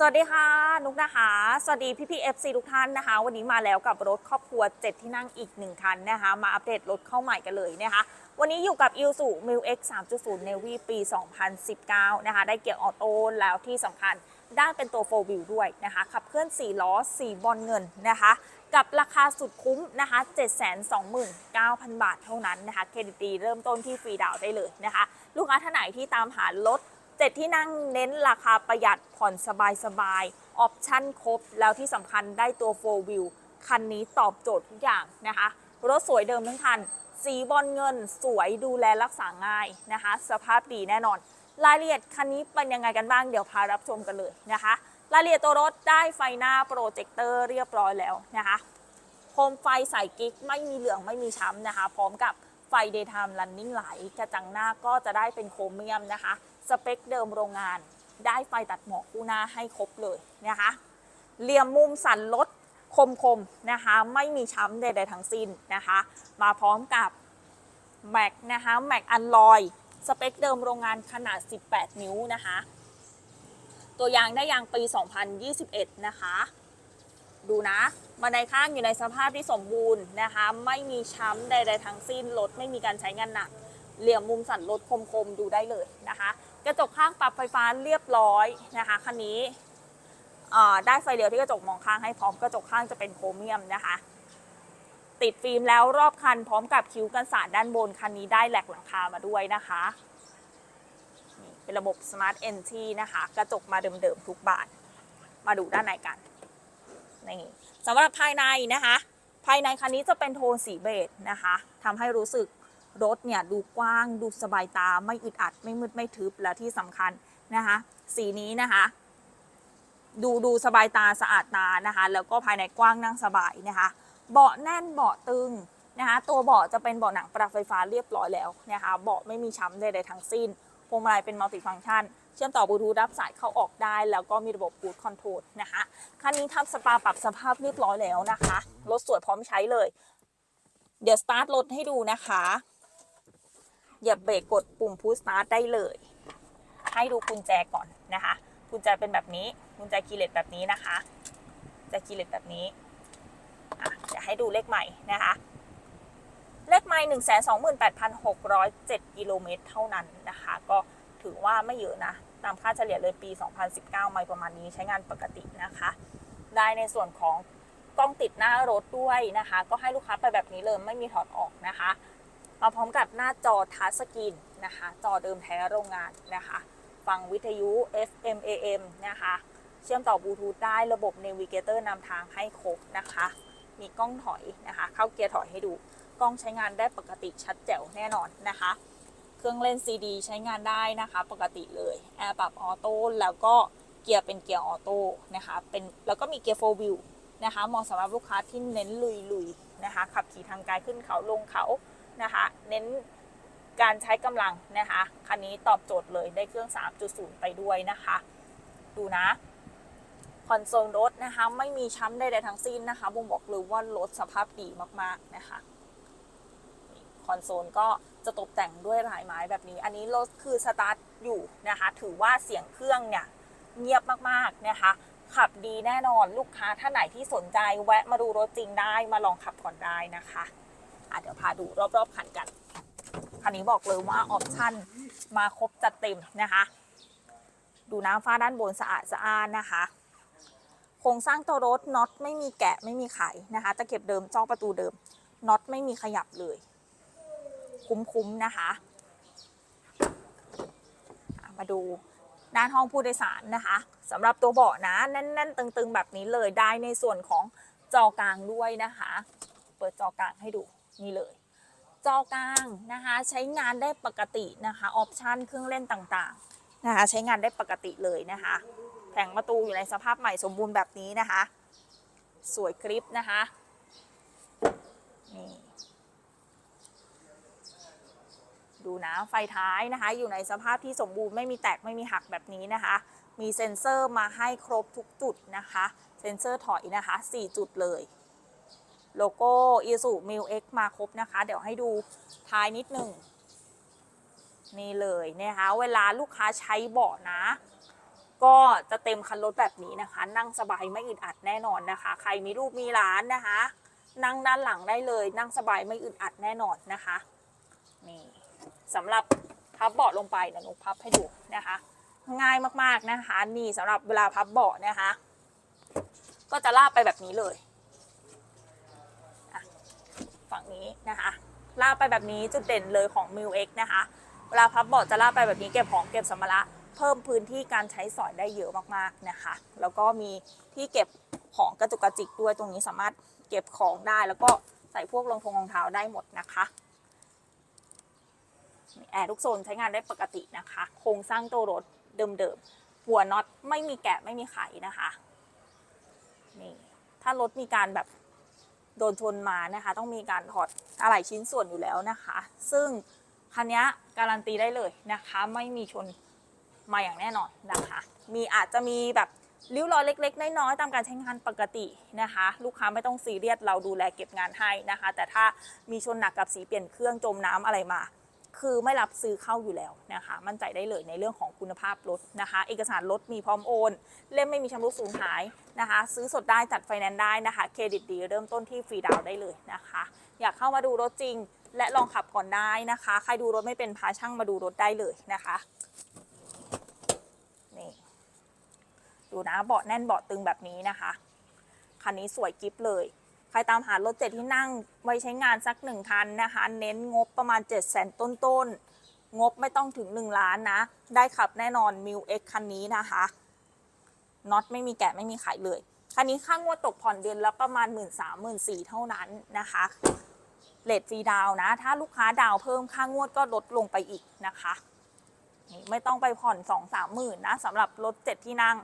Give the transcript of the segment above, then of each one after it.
สวัสดีค่ะ นุกนะคะ สวัสดีพี่พี่เอฟซีทุกท่านนะคะ วันนี้มาแล้วกับรถครอบครัว 7 ที่นั่งอีก 1 คันนะคะ มาอัปเดตรถเข้าใหม่กันเลยนะคะ วันนี้อยู่กับ i l s u m i l X 3.0 Navy ปี 2019 นะคะ ได้เกียร์ออโต้แล้วที่สำคัญได้เป็นตัว4 wheel ด้วยนะคะ ขับเคลื่อน 4 ล้อ 4 บอลเงินนะคะ กับราคาสุดคุ้มนะคะ 729,000 บาทเท่านั้นนะคะ เครดิตดีเริ่มต้นที่ฟรีดาวได้เลยนะคะ ลูกค้าท่านไหนที่ตามหารถ เจ็ดที่นั่งเน้นราคาประหยัดผ่อนสบายสบายออปชั่นครบ แล้วที่สำคัญได้ตัว 4 wheel คันนี้ตอบโจทย์ทุกอย่างนะคะ รถสวยเดิมทั้งคัน สีบอลเงินสวยดูแลรักษาง่ายนะคะ สภาพดีแน่นอน รายละเอียดคันนี้เป็นยังไงกันบ้าง เดี๋ยวพารับชมกันเลยนะคะ รายละเอียดตัวรถได้ไฟหน้าโปรเจคเตอร์เรียบร้อยแล้วนะคะโคมไฟใส่กิ๊กไม่มีเหลืองไม่มีช้ำนะคะ พร้อมกับไฟ daytime running light กระจังหน้าก็จะได้เป็นโครเมียมนะคะ สเปคเดิมโรงงาน ได้ไฟตัดหมอกคู่หน้าให้ครบเลยนะคะเหลี่ยมมุมสันรถคมๆนะคะ ไม่มีช้ำใดๆทั้งสิ้นนะคะ มาพร้อมกับแม็กนะคะแม็กอันลอยสเปคเดิมโรงงานขนาด 18 นิ้วนะคะ ตัวยางได้ยางปี 2021 นะคะ ดูนะบันไดข้างอยู่ในสภาพที่สมบูรณ์นะคะ ไม่มีช้ำใดๆทั้งสิ้นรถไม่มีการใช้งานหนัก เหลี่ยมมุมสันรถคมๆ ดูได้เลยนะคะ กระจกข้างปรับไฟฟ้าเรียบร้อยนะคะคันนี้ได้ไฟเลี้ยวที่กระจกมองข้างให้พร้อมกระจกข้างจะเป็นโครเมียมนะคะ ติดฟิล์มแล้วรอบคันพร้อมกับคิ้วกันสาดด้านบนคันนี้ได้แหลกหลังคามาด้วยนะคะเป็นระบบ Smart Entry นะคะ กระจกมาเดิมๆทุกบานมาดูด้านในกันนี่สำหรับภายในนะคะ ภายในคันนี้จะเป็นโทนสีเบจนะคะทำให้รู้สึก รถเนี่ยดูกว้างดูสบายตาไม่อึดอัดไม่มืดไม่ทึบและที่สำคัญนะคะสีนี้นะคะดูดูสบายตาสะอาดตานะคะ แล้วก็ภายในกว้างนั่งสบายนะคะ เบาะแน่นเบาะตึงนะคะตัวเบาะจะเป็นเบาะหนังปรับไฟฟ้าเรียบร้อยแล้วนะคะเบาะไม่มีช้ำใดๆทั้งสิ้นพวงมาลัยเป็นมัลติฟังก์ชัน เชื่อมต่อบลูทูธรับสายเข้าออกได้ แล้วก็มีระบบ Cruise Control นะคะคันนี้ทำสปาปรับสภาพเรียบร้อยแล้วนะคะรถสวยพร้อมใช้เลย เดี๋ยวสตาร์ทรถให้ดูนะคะ อย่าเบรกกดปุ่มพุชสตาร์ทได้เลย ให้ดูกุญแจก่อนนะคะ กุญแจเป็นแบบนี้กุญแจคีย์เลสแบบนี้นะคะกุญแจคีย์เลสแบบนี้อะเดี๋ยวให้ดูเลขใหม่นะคะ เลขไม้หนึ่งแสนสองหมื่นแปดพันหกร้อยเจ็ดกิโลเมตรเท่านั้นนะคะ ก็ถือว่าไม่เยอะนะตามค่าเฉลี่ยเลยปี 2019 ไม่ประมาณนี้ใช้งานปกตินะคะ ได้ในส่วนของกล้องติดหน้ารถด้วยนะคะ ก็ให้ลูกค้าไปแบบนี้เลยไม่มีถอดออกนะคะ มาพร้อมกับหน้าจอทัชสกรีนนะคะ จอเดิมแท้โรงงานนะคะ ฟังวิทยุ FM AM นะคะ เชื่อมต่อบลูทูธได้ระบบ Navigator นำทางให้ครบนะคะ มีกล้องถอยนะคะ เข้าเกียร์ถอยให้ดู กล้องใช้งานได้ปกติชัดแจ๋วแน่นอนนะคะ เครื่องเล่นซีดีใช้งานได้นะคะ ปกติเลยแอร์ปรับออโต้แล้วก็เกียร์เป็นเกียร์ออโต้นะคะเป็นแล้วก็มีเกียร์โฟวิลนะคะเหมาะสำหรับลูกค้าที่เน้นลุยๆนะคะขับขี่ทางไกลขึ้นเขาลงเขา นะคะ เน้นการใช้กำลังนะคะ คันนี้ตอบโจทย์เลยได้เครื่อง 3.0 ไปด้วยนะคะ ดูนะคอนโซลรถนะคะ ไม่มีช้ำใดๆทั้งสิ้นนะคะบ่งบอกเลยว่ารถสภาพดีมากๆนะคะคอนโซลก็จะตกแต่งด้วยลายไม้แบบนี้ อันนี้รถคือสตาร์ทอยู่นะคะ ถือว่าเสียงเครื่องเนี่ยเงียบมากๆนะคะ ขับดีแน่นอนลูกค้าท่านไหนที่สนใจแวะมาดูรถจริงได้มาลองขับก่อนได้นะคะ อะเดี๋ยวพาดูรอบๆคันกันคันนี้บอกเลยว่าออปชั่นมาครบจัดเต็มนะคะ ดูน้ำฟ้าด้านบนสะอาดสะอ้านนะคะโครงสร้างตัวรถน็อตไม่มีแกะไม่มีไขนะคะตะเข็บเดิมจ้องประตูเดิมน็อตไม่มีขยับเลย คุ้มๆนะคะอะมาดูด้านห้องผู้โดยสารนะคะสำหรับตัวเบาะนะแน่นๆ ตึงๆ แบบนี้เลยได้ในส่วนของจอกลางด้วยนะคะ เปิดจอกลางให้ดู นี่เลย จอกลางนะคะ ใช้งานได้ปกตินะคะออปชันเครื่องเล่นต่างๆนะคะใช้งานได้ปกติเลยนะคะแผงประตูอยู่ในสภาพใหม่สมบูรณ์แบบนี้นะคะ สวยกริปนะคะนี่ดูนะไฟท้ายนะคะ อยู่ในสภาพที่สมบูรณ์ไม่มีแตกไม่มีหักแบบนี้นะคะ มีเซ็นเซอร์มาให้ครบทุกจุดนะคะ เซ็นเซอร์ถอยนะคะ 4 จุดเลย โลโก้ i s u m i l X มาครบนะคะ เดี๋ยวให้ดูท้ายนิดหนึ่งนี่เลยนะคะเวลาลูกค้าใช้เบาะนะ ก็จะเต็มคันรถแบบนี้นะคะ นั่งสบายไม่อึดอัดแน่นอนนะคะ ใครมีลูกมีหลานนะคะ นั่งด้านหลังได้เลย นั่งสบายไม่อึดอัดแน่นอนนะคะนี่สำหรับพับเบาะลงไปเดี๋ยวหนูพับให้ดูนะคะ ง่ายมากๆนะคะ นี่สำหรับเวลาพับเบาะนะคะ ก็จะลาบไปแบบนี้เลย ฝั่งนี้นะคะลาบไปแบบนี้จุดเด่นเลยของ m ิ X นะคะเวลาพับเบาะจะลาบไปแบบนี้เก็บของเก็บสัมภาระเพิ่มพื้นที่การใช้สอยได้เยอะมากๆนะคะ แล้วก็มีที่เก็บของกระจุกกระจิกด้วยตรงนี้สามารถเก็บของได้ แล้วก็ใส่พวกรองทงรองเท้าได้หมดนะคะแอร์ทุกโซนใช้งานได้ปกตินะคะ โครงสร้างตัวรถเดิมๆ หัวน็อตไม่มีแกะไม่มีไขนะคะนี่ถ้ารถมีการแบบ โดนชนมานะคะ ต้องมีการถอดอะไหล่ชิ้นส่วนอยู่แล้วนะคะ ซึ่งคันนี้การันตีได้เลยนะคะ ไม่มีชนมาอย่างแน่นอนนะคะ มีอาจจะมีแบบริ้วรอยเล็ก ๆ น้อยๆตามการใช้งานปกตินะคะ ลูกค้าไม่ต้องซีเรียสเราดูแลเก็บงานให้นะคะ แต่ถ้ามีชนหนักกับสีเปลี่ยนเครื่องจมน้ำอะไรมา คือไม่รับซื้อเข้าอยู่แล้วนะคะ มั่นใจได้เลยในเรื่องของคุณภาพรถนะคะ เอกสารรถมีพร้อมโอน เล่มไม่มีชำรุดสูญหายนะคะ ซื้อสดได้จัดไฟแนนซ์ได้นะคะ เครดิตดีเริ่มต้นที่ฟรีดาวได้เลยนะคะ อยากเข้ามาดูรถจริง และลองขับก่อนได้นะคะ ใครดูรถไม่เป็นพาช่างมาดูรถได้เลยนะคะนี่ดูนะเบาะแน่นเบาะตึงแบบนี้นะคะคันนี้สวยกิฟเลย รตามหารถเจ็ดที่นั่งไว้ใช้งานสักหนึ่งคันนะคะ เน้นงบประมาณ7 0 0 0 0 0 ต้นๆ งบไม่ต้องถึง 1 ล้านนะ ได้ขับแน่นอน m ิว X คันนี้นะคะน็อตไม่มีแกะไม่มีขายเลย คันนี้ค่างวดตกผ่อนเดือนละประมาณ 1 3 0 0 0 0 1 4เท่านั้นนะคะเลทฟรีดาวนะ ถ้าลูกค้าดาวเพิ่มค่างวดก็ลดลงไปอีกนะคะไม่ต้องไปผ่อน2 3หมื่นนะสำหรับรถเจ็ดที่นั่ง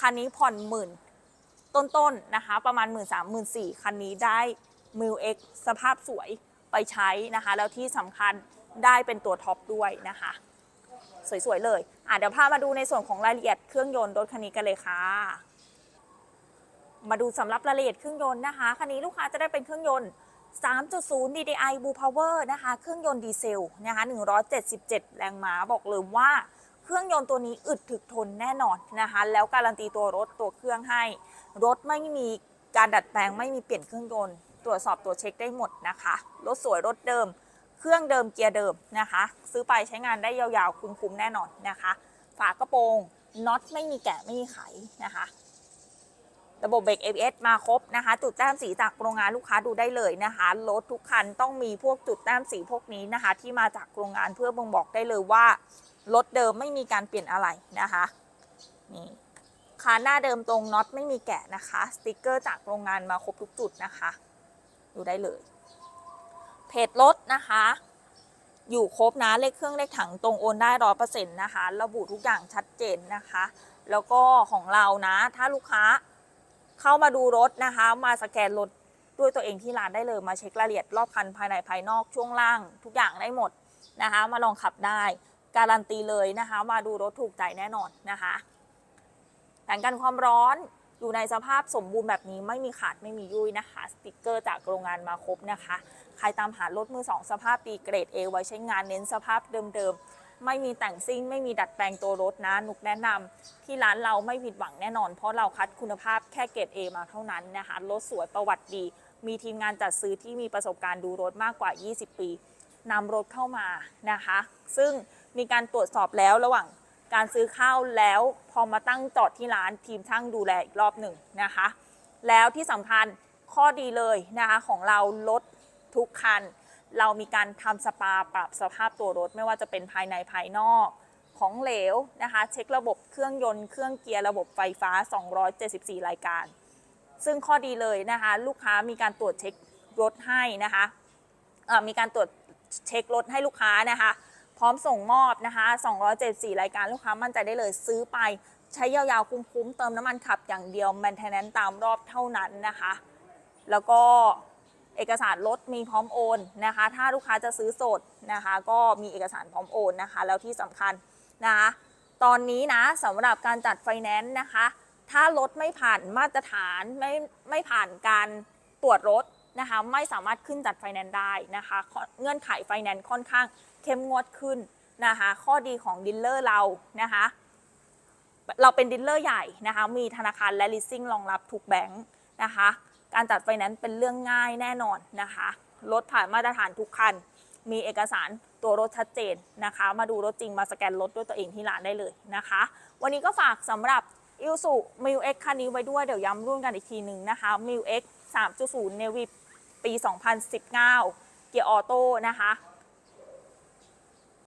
คันนี้ผ่อนหมื่น ต้นๆนะคะ ประมาณ 1 3 0 0 0 0 1 4คันนี้ได้มิวเอ็กสภาพสวยไปใช้นะคะ แล้วที่สำคัญได้เป็นตัวท็อปด้วยนะคะ สวยๆเลยอะเดี๋ยวพามาดูในส่วนของรายละเอียดเครื่องยนต์รถคันนี้กันเลยค่ะ มาดูสำหรับรายละเอียดเครื่องยนต์นะคะคันนี้ลูกค้าจะได้เป็นเครื่องยนต์ 3.0 DDI Blue Power นะคะ เครื่องยนต์ดีเซลนะคะ177 แรงม้าบอกเลยว่า เครื่องยนต์ตัวนี้อึดถึกทนแน่นอนนะคะ แล้วการันตีตัวรถตัวเครื่องให้ รถไม่มีการดัดแปลงไม่มีเปลี่ยนเครื่องยนต์ ตรวจสอบตัวเช็คได้หมดนะคะ รถสวยรถเดิม เครื่องเดิมเกียร์เดิมนะคะ ซื้อไปใช้งานได้ยาวๆคุ้มๆแน่นอนนะคะ ฝากระโปรงน็อตไม่มีแกะไม่มีไขนะคะ ระบบเบรก ABS มาครบนะคะ จุดแต้มสีจากโรงงานลูกค้าดูได้เลยนะคะ รถทุกคันต้องมีพวกจุดแต้มสีพวกนี้นะคะ ที่มาจากโรงงานเพื่อบ่งบอกได้เลยว่ารถเดิมไม่มีการเปลี่ยนอะไรนะคะนี่คานหน้าเดิมตรงน็อตไม่มีแกะนะคะ สติกเกอร์จากโรงงานมาครบทุกจุดนะคะ ดูได้เลย เพจรถนะคะ อยู่ครบนะ เลขเครื่องเลขถังตรงโอนได้ร้อยเปอร์เซ็นต์นะคะ ระบุทุกอย่างชัดเจนนะคะ แล้วก็ของเรานะ ถ้าลูกค้า เข้ามาดูรถนะคะ มาสแกนรถด้วยตัวเองที่ร้านได้เลยมาเช็ครายละเอียดรอบคันภายในภายนอกช่วงล่าง ทุกอย่างได้หมดนะคะ มาลองขับได้ การันตีเลยนะคะ มาดูรถถูกใจแน่นอนนะคะแผงกันความร้อนอยู่ในสภาพสมบูรณ์แบบนี้ไม่มีขาดไม่มียุ่ยนะคะ สติกเกอร์จากโรงงานมาครบนะคะ ใครตามหารถมือสองสภาพดีเกรด A ไว้ใช้งานเน้นสภาพเดิมๆ ไม่มีแต่งซิ่ง ไม่มีดัดแปลงตัวรถนะ นุกแนะนำที่ร้านเราไม่ผิดหวังแน่นอน เพราะเราคัดคุณภาพแค่เกรด A มาเท่านั้นนะคะรถสวยประวัติดี มีทีมงานจัดซื้อที่มีประสบการณ์ดูรถมากกว่า 20 ปีนำรถเข้ามานะคะ ซึ่งมีการตรวจสอบแล้วระหว่างการซื้อเข้าแล้วพอมาตั้งจอดที่ร้านทีมช่างดูแลอีกรอบหนึ่งนะคะ แล้วที่สำคัญข้อดีเลยนะคะของเรารถทุกคัน เรามีการทำสปาปรับสภาพตัวรถ ไม่ว่าจะเป็นภายในภายนอกของเหลวนะคะ เช็คระบบเครื่องยนต์เครื่องเกียร์ระบบไฟฟ้า 274 รายการ ซึ่งข้อดีเลยนะคะ ลูกค้ามีการตรวจเช็ครถให้นะคะมีการตรวจเช็ครถให้ลูกค้านะคะ พร้อมส่งมอบนะคะ 274 รายการลูกค้ามั่นใจได้เลยซื้อไปใช้ยาวๆคุ้มๆเติมน้ำมันขับอย่างเดียวแมนเทนแนนตามรอบเท่านั้นนะคะ แล้วก็ เอกสารรถมีพร้อมโอนนะคะ ถ้าลูกค้าจะซื้อสดนะคะ ก็มีเอกสารพร้อมโอนนะคะ แล้วที่สำคัญนะคะตอนนี้นะสำหรับการจัดไฟแนนซ์นะคะ ถ้ารถไม่ผ่านมาตรฐานไม่ไม่ผ่านการตรวจรถนะคะไม่สามารถขึ้นจัดไฟแนนซ์ได้นะคะ เงื่อนไขไฟแนนซ์ค่อนข้างเข้มงวดขึ้นนะคะ ข้อดีของดีลเลอร์เรานะคะเราเป็นดิลเลอร์ใหญ่นะคะ มีธนาคารและ leasing รองรับทุกแบงค์นะคะ การจัดไฟแนนซ์เป็นเรื่องง่ายแน่นอนนะคะ รถผ่านมาตรฐานทุกคัน มีเอกสารตัวรถชัดเจนนะคะ มาดูรถจริงมาสแกนรถด้วยตัวเองที่ร้านได้เลยนะคะ วันนี้ก็ฝากสำหรับอิลสุมิวเอ็กคันนี้ไว้ด้วยเดี๋ยวย้ำรุ่นกันอีกทีหนึ่งนะคะมิลเอ็กสามจุดศูนย์เนวีปี 2019 เกียร์ออโต้นะคะ